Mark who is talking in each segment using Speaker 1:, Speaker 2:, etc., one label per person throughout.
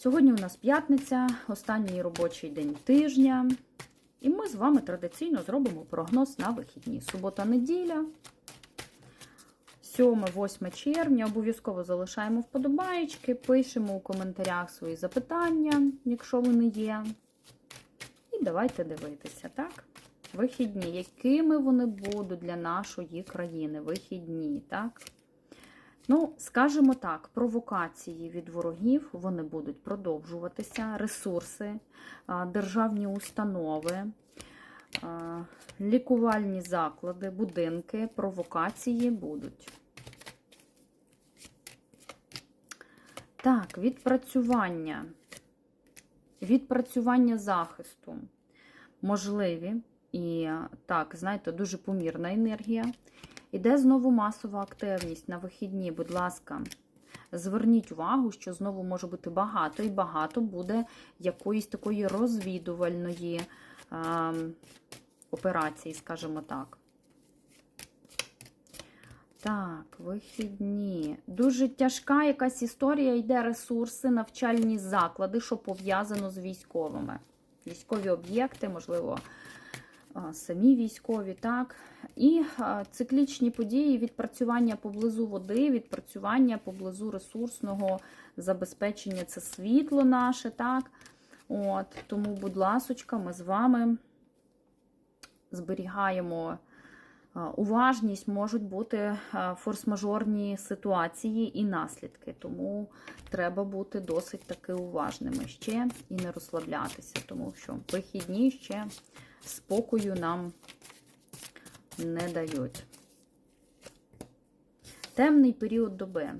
Speaker 1: Сьогодні у нас п'ятниця, останній робочий день тижня. І ми з вами традиційно зробимо прогноз на вихідні. Субота-неділя, 7-8 червня. Обов'язково залишаємо вподобаєчки, пишемо у коментарях свої запитання, якщо вони є. І давайте дивитися, так? Вихідні, якими вони будуть для нашої країни? Вихідні, так? Ну, скажімо так, провокації від ворогів вони будуть продовжуватися, ресурси, державні установи, лікувальні заклади, будинки, провокації будуть. Так, відпрацювання. Відпрацювання захисту можливі. І так, знаєте, дуже помірна енергія. Іде знову масова активність на вихідні, будь ласка, зверніть увагу, що знову може бути багато, і багато буде якоїсь такої розвідувальної е, операції, скажімо так. Так, вихідні. Дуже тяжка якась історія, йде ресурси, навчальні заклади, що пов'язано з військовими. Військові об'єкти, можливо, самі військові, так. І циклічні події відпрацювання поблизу води, відпрацювання поблизу ресурсного забезпечення це світло наше, так. От, Тому, будь ласочка, ми з вами зберігаємо уважність, можуть бути форс-мажорні ситуації і наслідки. Тому треба бути досить таки уважними ще і не розслаблятися, тому що вихідні ще спокою нам не дають. Темний період доби.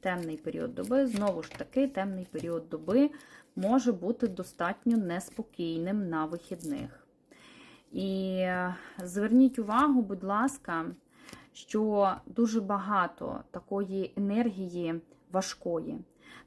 Speaker 1: Темний період доби, знову ж таки, темний період доби може бути достатньо неспокійним на вихідних. І зверніть увагу, будь ласка, що дуже багато такої енергії важкої.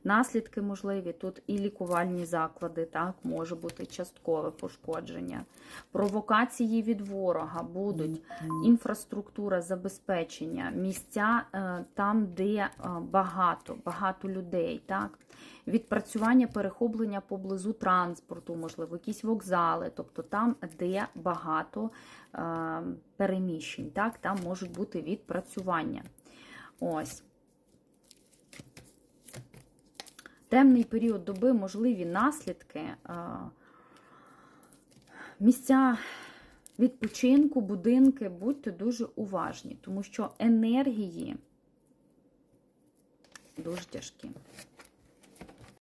Speaker 1: Наслідки можливі тут і лікувальні заклади, так, може бути часткове пошкодження. Провокації від ворога будуть інфраструктура забезпечення, місця е, там, де е, багато, багато людей. так. Відпрацювання перехоплення поблизу транспорту, можливо, якісь вокзали, тобто там, де багато е, переміщень, так, там можуть бути відпрацювання. Ось. Темний період доби можливі наслідки, місця відпочинку, будинки, будьте дуже уважні, тому що енергії дуже тяжкі.